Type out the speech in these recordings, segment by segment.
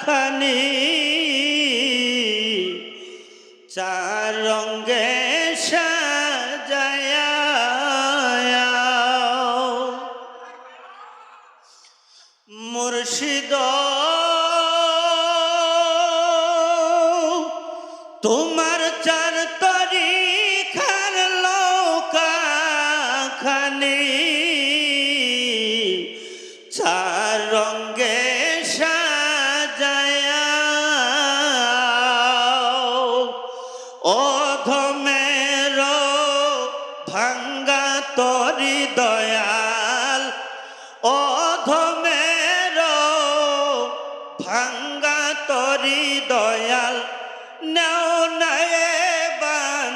খানি চার রঙ্গে সাজায়া মুর্শিদ তোমার চার তরি খার লৌকা খানি তরি দয়াল অধমের ভাঙ্গা তরি দয়াল, নেও নয়ে বান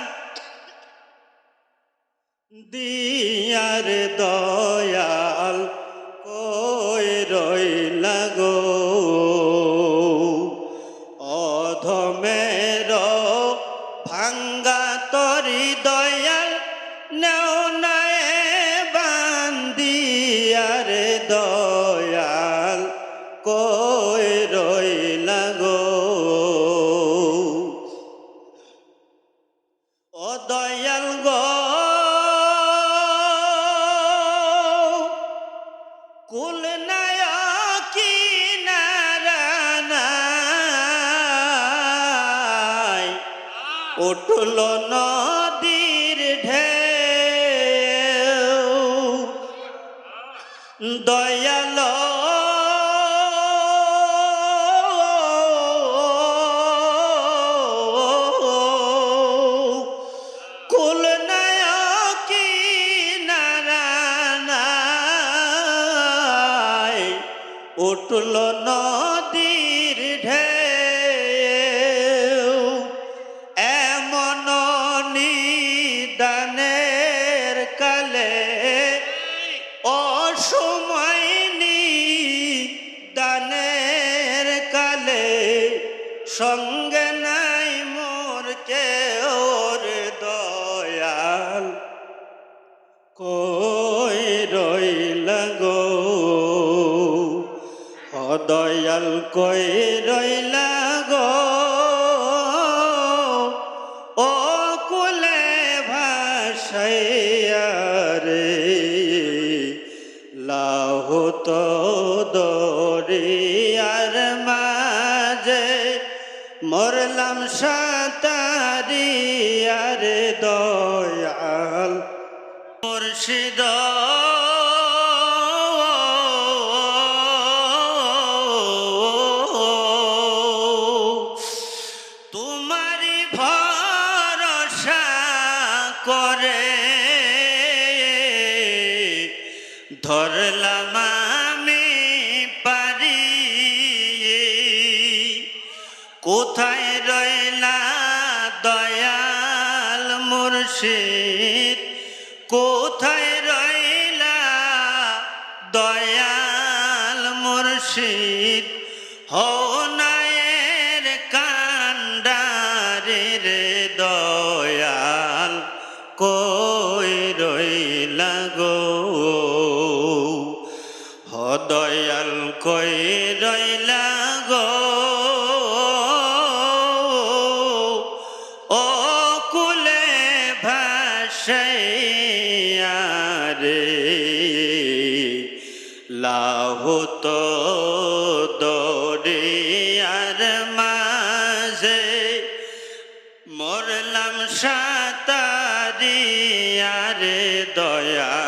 দিয়ার দয়াল কই রইলা গো? অধমের ভাঙ্গা দয়াল কই রইলা গো? ও দয়াল গো কুল নায়কি নারায়ণ উঠল নদীর ঢেউ দয়াল। উঠল নদীর ঢেউ। সঙ্গে নাই মোর কে ওর দয়াল। কই রইল গো? অদয়াল দয়াল কই রইল মরলাম সাতারিয়ার দয়াল মুর্শিদ। তোমারি করে ধরলাম আমি মুর্শিদ কোথায় রইলা দয়াল মুর্শিদ? হনায়ের কান্ডারে দয়াল কই রইলা গো? হ দয়াল কই রইলা গো? রে লাহুত দরিয়ার মাঝে মরলাম সাতারিয়ার দয়া